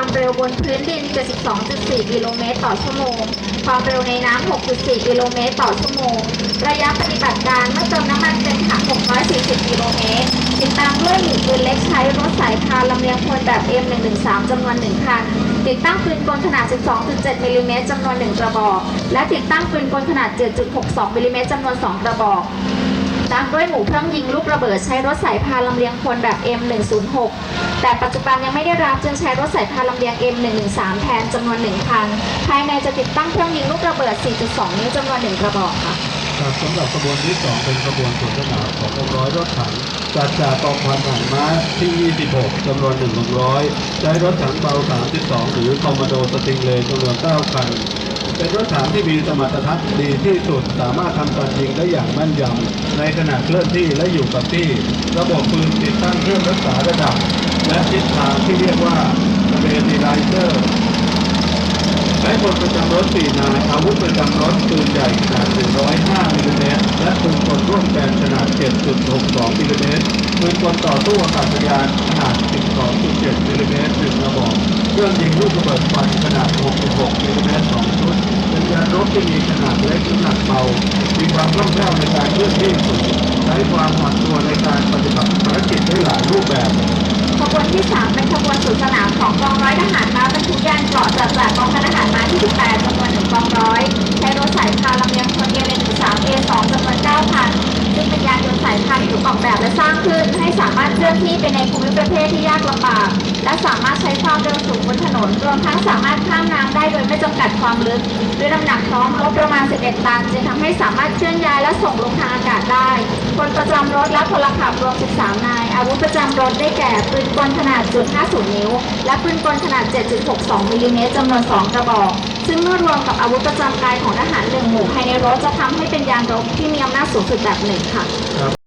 ความเร็วบนพื้นดิน 72.4 กิโลเมตรต่อชั่วโมง ความเร็วในน้ำ 6.4 กิโลเมตรต่อชั่วโมง ระยะปฏิบัติการเมื่อเติมน้ำมันเต็มถัง 640 กิโลเมตร ติดตามด้วยหญิงปืนเล็กใช้รถสายพานลำเลียงพลแบบ M113 จำนวน 1 คัน ติดตั้งปืนกลขนาด 12.7 มิลลิเมตรจำนวน 1 กระบอก และติดตั้งปืนกลขนาด 7.62 มิลลิเมตรจำนวน 2 กระบอก ตามด้วยหมู่เครื่องยิงลูกระเบิดใช้รถสายพานลำเลียงพลแบบ M106 แต่ปัจจุบันยังไม่ได้รับจึงใช้รถสายพานลำเลียง M113 แทนจำนวน1คันภายในจะติดตั้งเครื่องยิงลูกระเบิด 4.2 นิ้วจำนวน 1 กระบอกค่ะครับสำหรับขบวนที่ 2 เป็นขบวนสวนสนามของกองร้อยรถถังจัดจากกองพันหางม้าที่ 26จำนวน1 600ใช้รถถังเบา 32 หรือคอมมานโดสติงเลย์จำนวน 9 คัน เป็นรถถังที่มีสมรรถนะดีที่สุดสามารถทำการยิงได้อย่างแม่นยำในขณะเคลื่อนที่และอยู่กับที่ ระบบปืนติดตั้งเครื่องรักษาระดับ และทิศทางที่เรียกว่าเรดิไลเซอร์ใช้พลประจำรถ4นายอาวุธประจำรถปืนใหญ่ขนาด 105มิลลิเมตรและปืนกลร่วมแบนขนาด 7.62มิลลิเมตรปืนกลต่อสู้อากาศยานขนาด 12.7มิลลิเมตรหนึ่งกระบอก เครื่องยิงลูกระเบิดควันข ล่องแคล่วในการเคลื่อนที่ใช้ความหวาดตัวในการปฏิบัติภารกิจได้หลายรูปแบบขบวนที่ 3 เป็นขบวนสู่สนามของกองร้อยทหารม้าบรรทุกยานเกราะจากจากกองพันทหารม้าที่ 18จำนวน1กองร้อยใช้รถสายพานลำเลียงพลเอเน1 3 A2 จำนวน9คันซึ่งเป็นยานยนต์สายพานที่ถูกออกแบบและสร้างขึ้นให้สามารถเคลื่อนที่ไปในภูมิประเทศที่ยากลำบากและสามารถใช้ความเร็วสูง รวมทั้งสามารถข้ามน้ำได้โดยไม่จำกัดความลึกด้วยน้ำหนักพร้อมรบประมาณ 11 ตันจึงทำให้สามารถเคลื่อนย้ายและส่งลงทางอากาศได้พลประจำรถและพลขับรวม 13 นาย อาวุธประจำรถได้แก่ปืนกลขนาดจุด50 นิ้ว และปืนกลขนาด 7.62มิลลิเมตรจำนวน 2 กระบอก ซึ่งเมื่อรวมกับอาวุธประจำกายของทหารหนึ่งหมู่ภายในรถจะทำให้เป็นยานรบที่มีอำนาจสูงสุดแบบหนึ่งค่ะ